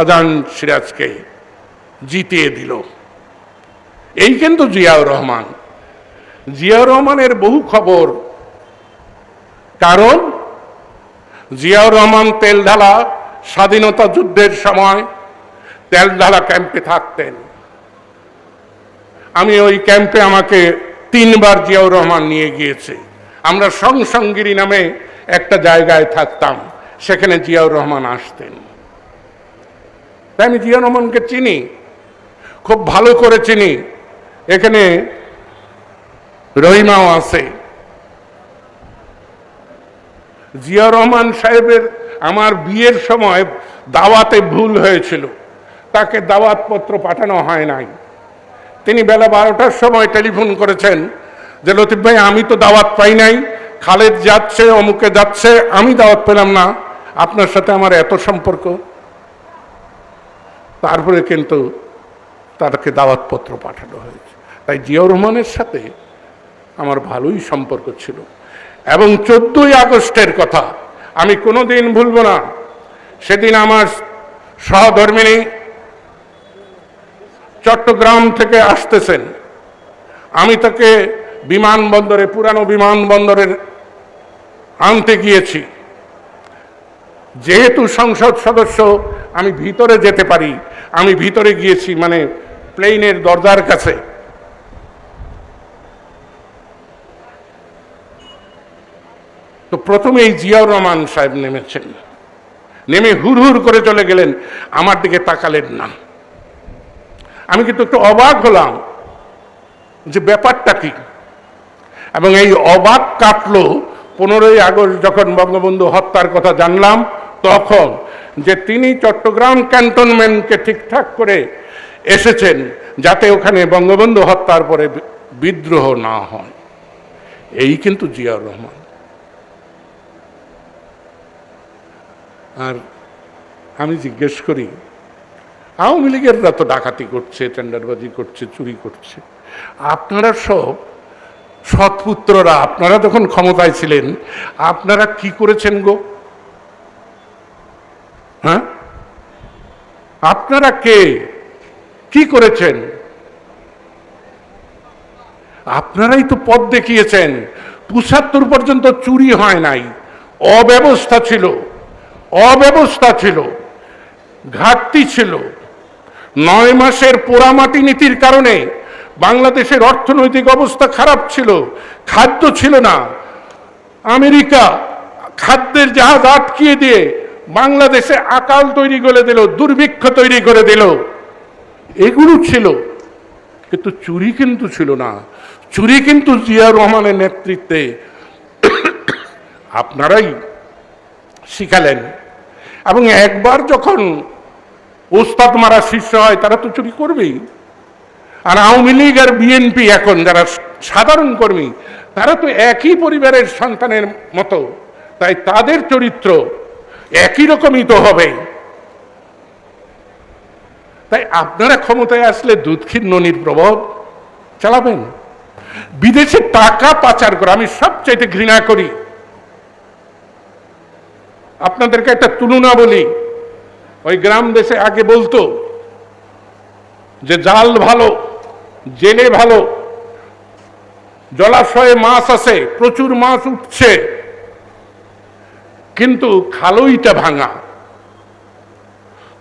আজান সিরাজকে জিতিয়ে দিল। এই কিন্তু জিয়াউর রহমান। জিয়াউর রহমানের বহু খবর। কারণ জিয়াউর রহমান তেলঢালা স্বাধীনতা যুদ্ধের সময় তেলঢালা ক্যাম্পে থাকতেন। আমি ওই ক্যাম্পে আমাকে তিনবার জিয়াউর রহমান নিয়ে গিয়েছে। আমরা সংসঙ্গিনী নামে একটা জায়গায় থাকতাম, সেখানে জিয়াউর রহমান আসতেন। তাই আমি জিয়া রহমানকে চিনি, খুব ভালো করে চিনি। এখানে রহিমাও আছে। জিয়া রহমান সাহেবের আমার বিয়ের সময় দাওয়াতে ভুল হয়েছিল। তাকে দাওয়াতপত্র পাঠানো হয় নাই। তিনি বেলা বারোটার সময় টেলিফোন করেছেন যে, লতিফ ভাই, আমি তো দাওয়াত পাই নাই। খালেদ যাচ্ছে, অমুকে যাচ্ছে, আমি দাওয়াত পেলাম না। আপনার সাথে আমার এত সম্পর্ক। তারপরে কিন্তু তাদেরকে দাওয়াতপত্র পাঠানো হয়েছে। তাই জিয়াউর রহমানের সাথে আমার ভালোই সম্পর্ক ছিল। এবং চোদ্দই আগস্টের কথা আমি কোনোদিন ভুলব না। সেদিন আমার সহধর্মিনী চট্টগ্রাম থেকে আসতেছেন। আমি তাকে বিমানবন্দরে, পুরানো বিমানবন্দরের আনতে গিয়েছি। যেহেতু সংসদ সদস্য, আমি ভিতরে যেতে পারি। আমি ভিতরে গিয়েছি মানে প্লেনের দরজার কাছে। তো প্রথমে এই জিয়াউর রহমান সাহেব নেমেছেন। নেমে হুর হুর করে চলে গেলেন, আমার দিকে তাকালেন না। আমি কিন্তু একটু অবাক হলাম যে ব্যাপারটা কি। এবং এই অবাক কাটলো পনেরোই আগস্ট যখন বঙ্গবন্ধু হত্যার কথা জানলাম, তখন যে তিনি চট্টগ্রাম ক্যান্টনমেন্টকে ঠিকঠাক করে এসেছেন যাতে ওখানে বঙ্গবন্ধু হত্যার পরে বিদ্রোহ না হয়। এই কিন্তু জিয়াউর রহমান। আর আমি জিজ্ঞেস করি, আওয়ামী লীগেররা তো ডাকাতি করছে, টেন্ডারবাজি করছে, চুরি করছে। আপনারা সব সৎপুত্ররা, আপনারা যখন ক্ষমতায় ছিলেন, আপনারা কি করেছেন গো? আপনারা কে? কি করেছেন? আপনারাই তো পথ দেখিয়েছেন। পঁচাত্তর পর্যন্ত চুরি হয় নাই। অব্যবস্থা ছিল। অব্যবস্থা ছিল। ঘাটতি ছিল। নয় মাসের পোড়ামাটি নীতির কারণে বাংলাদেশের অর্থনৈতিক অবস্থা খারাপ ছিল। খাদ্য ছিল না। আমেরিকা খাদ্যের জাহাজ আটকিয়ে দিয়ে বাংলাদেশে আকাল তৈরি করে দিল, দুর্ভিক্ষ তৈরি করে দিল। এগুলো ছিল, কিন্তু চুরি কিন্তু ছিল না। চুরি কিন্তু জিয়া রহমানের নেতৃত্বে। আপনারাই শিখালেন। এবং একবার যখন ওস্তাদ মারা শিষ্য হয়, তারা তো চুরি করবেই। আর আওয়ামী লীগ আর বিএনপি এখন যারা সাধারণ কর্মী, তারা তো একই পরিবারের সন্তানের মতো। তাই তাদের চরিত্র একই রকমই তো হবে। তাই আপনারা ক্ষমতায় আসলে দুধক্ষীর ননির প্রভাব চালাবেন। বিদেশে টাকা পাচার করা, আমি সবচাইতে ঘৃণা করি। আপনাদেরকে একটা তুলনা বলি। ওই গ্রাম দেশে আগে বলতো যে, জাল ভালো, জেলে ভালো, জলাশয়ে মাছ আছে প্রচুর মাছ উঠছে। কিন্তু খালইটা ভাঙা।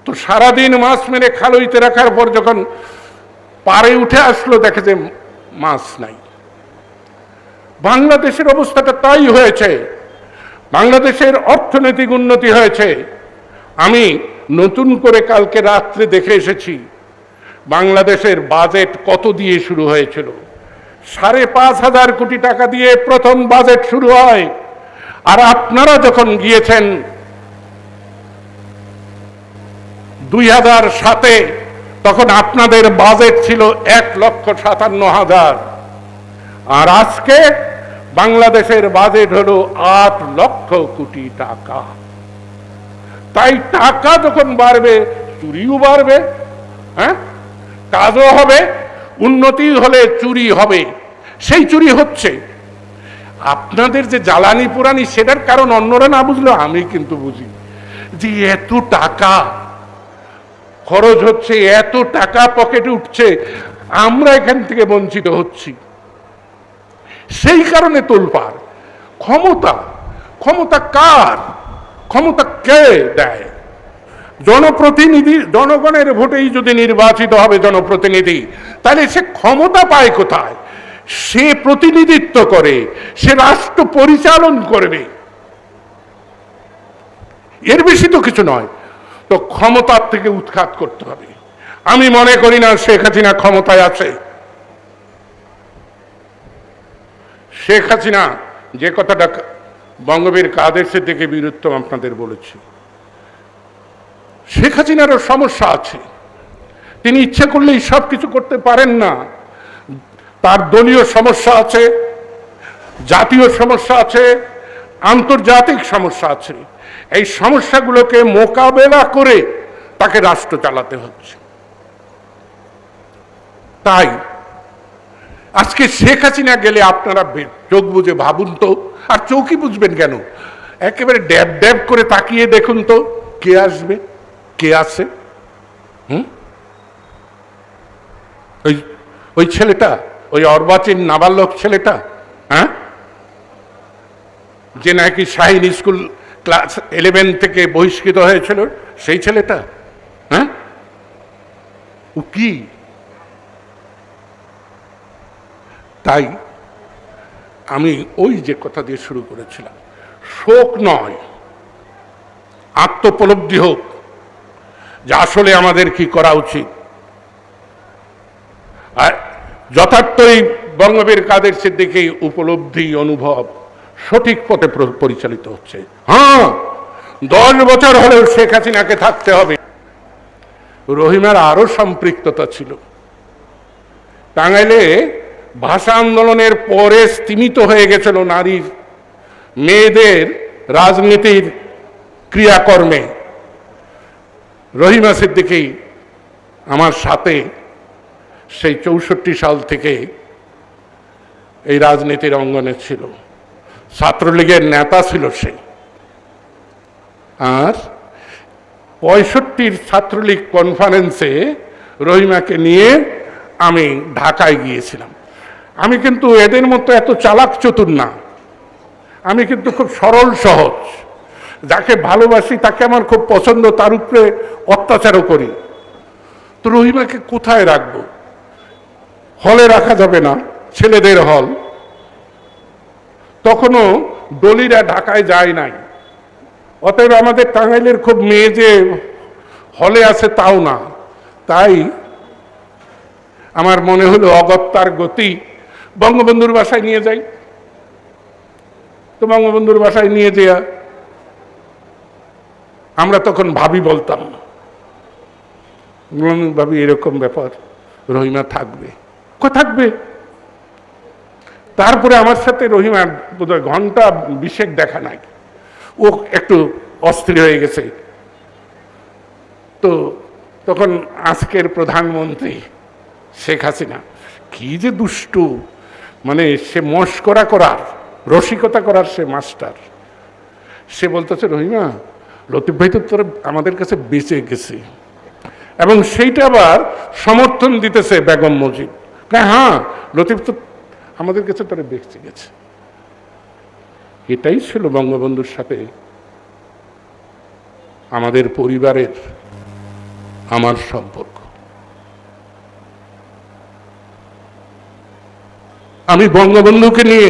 তো সারাদিন মাছ মেরে খালইতে রাখার পর যখন পারে উঠে আসলো, দেখে যে মাছ নাই। বাংলাদেশের অবস্থাটা তাই হয়েছে, বাংলাদেশের অর্থনৈতিক উন্নতি হয়েছে। আমি নতুন করে কালকে রাত্রে দেখে এসেছি, বাংলাদেশের বাজেট কত দিয়ে শুরু হয়েছিল? সাড়ে পাঁচ হাজার কোটি টাকা দিয়ে প্রথম বাজেট শুরু হয়। আর আপনারা যখন গিয়েছেন দুই হাজার সাতে, তখন আপনাদের বাজেট ছিল এক লক্ষ সাতান্ন হাজার। আর আজকে বাংলাদেশের বাজেট হলো আট লক্ষ কোটি টাকা। তাই টাকা যখন বাড়বে, চুরিও বাড়বে হ্যাঁ? কাজও হবে, উন্নতি হলে চুরি হবে। সেই চুরি হচ্ছে। আপনাদের যে জ্বালানি পুরানি সেটার কারণ অন্যরা না বুঝলো, আমি কিন্তু বুঝি। যে এত টাকা, খরচ হচ্ছে, এত টাকা পকেটে উঠছে, আমরা এখান থেকে বঞ্চিত হচ্ছি। সেই কারণে তোলপার ক্ষমতা ক্ষমতা কার? ক্ষমতা কে দেয়? জনপ্রতিনিধি, জনগণের ভোটেই যদি নির্বাচিত হবে জনপ্রতিনিধি, তাহলে সে ক্ষমতা পায় কোথায়? সে প্রতিনিধিত্ব করে, সে রাষ্ট্র পরিচালন করবে এর বেশি তো কিছু নয়, তো ক্ষমতার থেকে উৎখাত করতে হবে। আমি মনে করি না শেখ হাসিনা ক্ষমতায় আছে। শেখ হাসিনা যে কথাটা বঙ্গবীর কাদের থেকে বীরুত্তম আপনাদের বলেছি, শেখ হাসিনারও সমস্যা আছে। তিনি ইচ্ছে করলেই সব কিছু করতে পারেন না। তার দলীয় সমস্যা আছে, জাতীয় সমস্যা আছে, আন্তর্জাতিক সমস্যা আছে। এই সমস্যাগুলোকে মোকাবেলা করে তাকে রাষ্ট্র চালাতে হচ্ছে। তাই আজকে শেখ হাসিনা গেলে আপনারা চোখ বুঝে ভাবুন তো, আর চৌকি বুঝবেন কেন? একেবারে ড্যাব ড্যাব করে তাকিয়ে দেখুন তো, কে আসবে, কে আসে হুম? ওই ওই ছেলেটা? ওই অর্বাচীন নাবালক ছেলেটা হ্যাঁ? যে নাকি শাহিন স্কুল ক্লাস ইলেভেন থেকে বহিষ্কৃত হয়েছিল, সেই ছেলেটা হ্যাঁ? ও কি? তাই আমি ওই যে কথা দিয়ে শুরু করেছিলাম। শোক নয়, আত্মোপলব্ধি হোক, যে আসলে আমাদের কি করা উচিত। যথার্থই বঙ্গবীর কাদের সিদ্দিকে উপলব্ধি অনুভব সঠিক পথে পরিচালিত হচ্ছে। হ্যাঁ দশ বছর হলেও শেখ হাসিনাকে থাকতে হবে। রহিমার আরও সম্পৃক্ততা ছিল। টাঙ্গাইলে ভাষা আন্দোলনের পরে স্তীমিত হয়ে গেছিল নারীর মেয়েদের রাজনীতির ক্রিয়াকর্মে। রহিমা সিদ্দিকী আমার সাথে সেই চৌষট্টি সাল থেকে এই রাজনীতির অঙ্গনে ছিল। ছাত্রলীগের নেতা ছিল সে। আর পঁয়ষট্টির ছাত্রলীগ কনফারেন্সে রহিমাকে নিয়ে আমি ঢাকায় গিয়েছিলাম। আমি কিন্তু এদের মতো এত চালাক চতুর না। আমি কিন্তু খুব সরল, সহজ। যাকে ভালোবাসি তাকে আমার খুব পছন্দ, তার উপরে অত্যাচারও করি। তো রহিমাকে কোথায় রাখব? হলে রাখা যাবে না, ছেলেদের হল। তখনও ডলিরা ঢাকায় যায় নাই। অতএব আমাদের টাঙ্গাইলের খুব মেয়ে যে হলে আছে তাও না। তাই আমার মনে হলো অগত্যার গতি। বঙ্গবন্ধুর বাসায় নিয়ে যাই। তো বঙ্গবন্ধুর বাসায় নিয়ে যেয়া। আমরা তখন ভাবি বলতাম ভাবি, এরকম ব্যাপার রহিমা থাকবে। থাকবে। তারপরে আমার সাথে রহিমা বোধহয় ঘণ্টা বিশেক দেখা নাই। ও একটু অস্থির হয়ে গেছে। তো তখন আজকের প্রধানমন্ত্রী শেখ হাসিনা, কি যে দুষ্টু। মানে সে মস্করা করার, রসিকতা করার সে মাস্টার। সে বলতেছে, রহিমা, লতিফ ভাই তো তোর আমাদের কাছে বেঁচে গেছে। এবং সেইটা আবার সমর্থন দিতেছে বেগম মজিদ। কয়, হ্যাঁ লতিফ তো আমাদের কাছে তোরা বেঁচে গেছে। এটাই ছিল বঙ্গবন্ধুর সাথে আমাদের পরিবারের আমার সম্পর্ক। আমি বঙ্গবন্ধুকে নিয়ে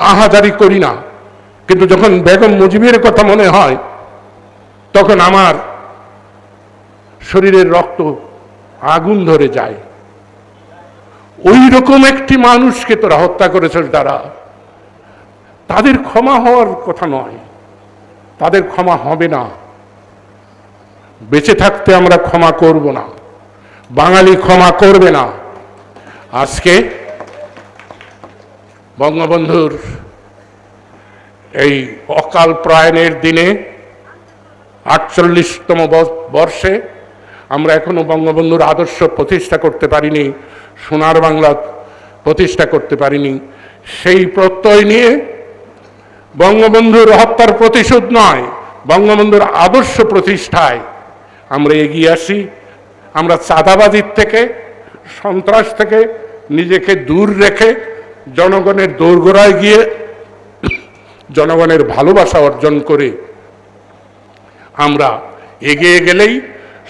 আহাজারি করি না কিন্তু যখন বেগম মুজিবের কথা মনে হয় তখন আমার শরীরের রক্ত আগুন ধরে যায়। ওই রকম একটি মানুষকে তোরা হত্যা করেছিল তারা তাদের ক্ষমা হওয়ার কথা নয়। তাদের ক্ষমা হবে না। বেঁচে থাকতে আমরা ক্ষমা করব না। বাঙালি ক্ষমা করবে না। আজকে বঙ্গবন্ধুর এই অকাল প্রয়াণের দিনে আটচল্লিশতম বর্ষে আমরা এখনও বঙ্গবন্ধুর আদর্শ প্রতিষ্ঠা করতে পারিনি, সোনার বাংলা প্রতিষ্ঠা করতে পারিনি। সেই প্রত্যয় নিয়ে বঙ্গবন্ধুর হত্যার প্রতিশোধ নয়, বঙ্গবন্ধুর আদর্শ প্রতিষ্ঠায় আমরা এগিয়ে আসি। আমরা চাঁদাবাজির থেকে, সন্ত্রাস থেকে নিজেকে দূর রেখে জনগণের দোরগোড়ায় গিয়ে জনগণের ভালোবাসা অর্জন করে আমরা এগিয়ে গেলেই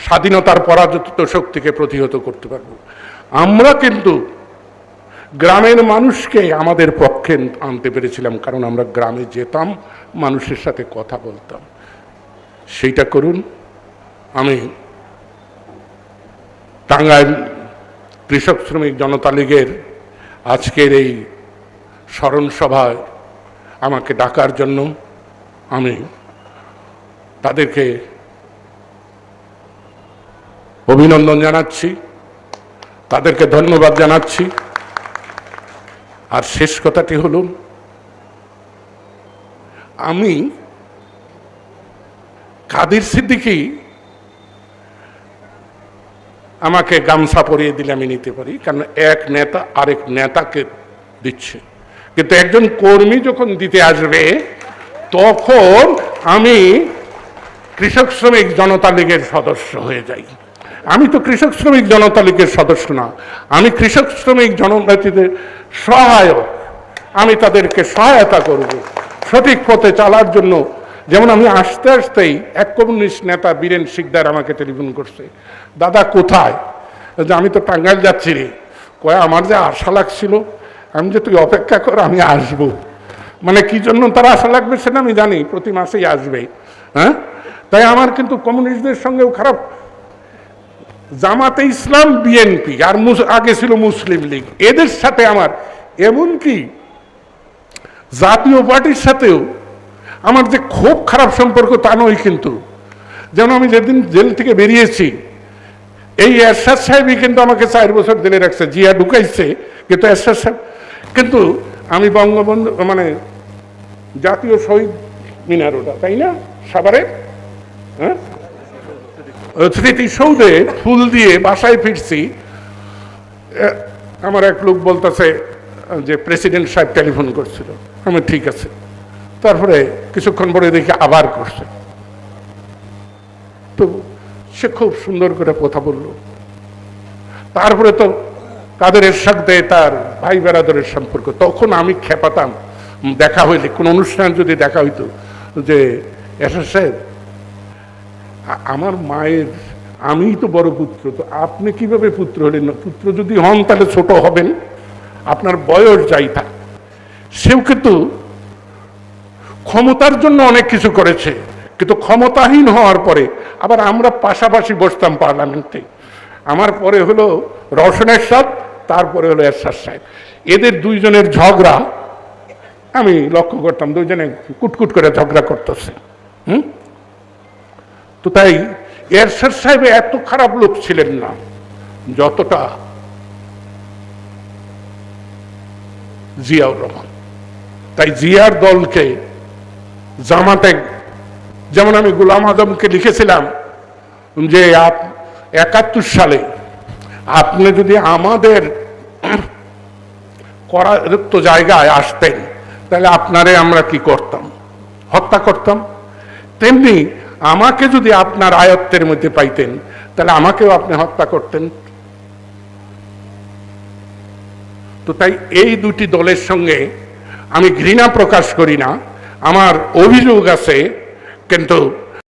স্বাধীনতার পরাজিত শক্তিকে প্রতিহত করতে পারব। আমরা কিন্তু গ্রামের মানুষকে আমাদের পক্ষে আনতে পেরেছিলাম, কারণ আমরা গ্রামে যেতাম, মানুষের সাথে কথা বলতাম। সেইটা করুন। আমি টাঙ্গাইল কৃষক শ্রমিক জনতা লীগের আজকের এই স্মরণ সভায় আমাকে ডাকার জন্য আমি তাদেরকে অভিনন্দন জানাচ্ছি, তাদেরকে ধন্যবাদ জানাচ্ছি। আর শেষ কথাটি হল, আমি কাদের আমাকে গামছা পরিয়ে দিলে আমি নিতে পারি, কারণ এক নেতা আরেক নেতাকে দিচ্ছে। কিন্তু একজন কর্মী যখন দিতে আসবে, তখন আমি কৃষক শ্রমিক জনতা লীগের সদস্য হয়ে যাই। আমি তো কৃষক শ্রমিক জনতা লীগের সদস্য না। আমি কৃষক শ্রমিক জনজাতিদের সহায়ক। আমি তাদেরকে সহায়তা করব। সঠিক পথে চালার জন্য যেমন আমি আসতে আসতেই এক কমিউনিস্ট নেতা বীরেন শিকদার আমাকে টেলিফোন করছে, দাদা, কোথায়? যে আমি তো টাঙ্গাইল যাচ্ছি রে। কয়, আমার যে আশা লাগছিল, আমি যে তুই অপেক্ষা কর, আমি আসব। মানে কি জন্য তার আশা লাগবে সেটা আমি জানি, প্রতি মাসেই আসবে। হ্যাঁ? তাই আমার কিন্তু কমিউনিস্টদের সঙ্গেও খারাপ জামাতে ইসলাম বিএনপি আর আগে ছিল মুসলিম লীগ। এদের সাথে আমার এমনকি জাতীয় পার্টির সাথেও আমার যে খুব খারাপ সম্পর্ক তা নয় কিন্তু। যেমন আমি যেদিন জেল থেকে বেরিয়েছি, এই এরশাদ সাহেবই কিন্তু আমাকে চার বছর জেলে রাখছে, জিয়া ঢুকাইছে, কিন্তু এরশাদ সাহেব, কিন্তু আমি বঙ্গবন্ধু মানে জাতীয় শহীদ মিনার ওটা, তাই না? সাভারে হ্যাঁ? স্মৃতিসৌধে ফুল দিয়ে বাসায় ফিরছি। আমার এক লোক বলতেছে যে প্রেসিডেন্ট সাহেব টেলিফোন করছিল। আমি, ঠিক আছে। তারপরে কিছুক্ষণ পরে দেখি আবার করছে। তো সে খুব সুন্দর করে কথা বলল। তারপরে তো কাদের সাথে তার ভাই বেড়াদরের সম্পর্ক। তখন আমি খেপাতাম। দেখা হইলে, কোন অনুষ্ঠান যদি দেখা হইতো, যে এসা সাহেব আমার মায়ের, আমিই তো বড় পুত্র, তো আপনি কীভাবে পুত্র হলেন? না, পুত্র যদি হন তাহলে ছোট হবেন, আপনার বয়স যাই থাক। সেও কিন্তু ক্ষমতার জন্য অনেক কিছু করেছে, কিন্তু ক্ষমতাহীন হওয়ার পরে আবার আমরা পাশাপাশি বসতাম পার্লামেন্টে। আমার পরে হলো রওশন এরশাদ তারপরে হলো এরশাদ সাহেব। এদের দুইজনের ঝগড়া, আমি লক্ষ্য করতাম, দুইজনে কুটকুট করে ঝগড়া করতেছে। হুম? তো তাই এরশাদ সাহেব এত খারাপ লোক ছিলেন না, যতটা জিয়াউর রহমান। তাই জিয়ার দলকে জামাতে, যেমন আমি গুলাম আজমকে লিখেছিলাম যে আপ একাত্তর সালে আপনি যদি আমাদের করায়ত্ত জায়গায় আসতেন, তাহলে আপনারে আমরা কি করতাম? হত্যা করতাম? তেমনি আমাকে যদি আপনার আয়ত্তের মধ্যে পাইতেন, তাহলে আমাকেও আপনি হত্যা করতেন। তো তাই এই দুটি দলের সঙ্গে আমি ঘৃণা প্রকাশ করি না। আমার অভিযোগ আছে, কিন্তু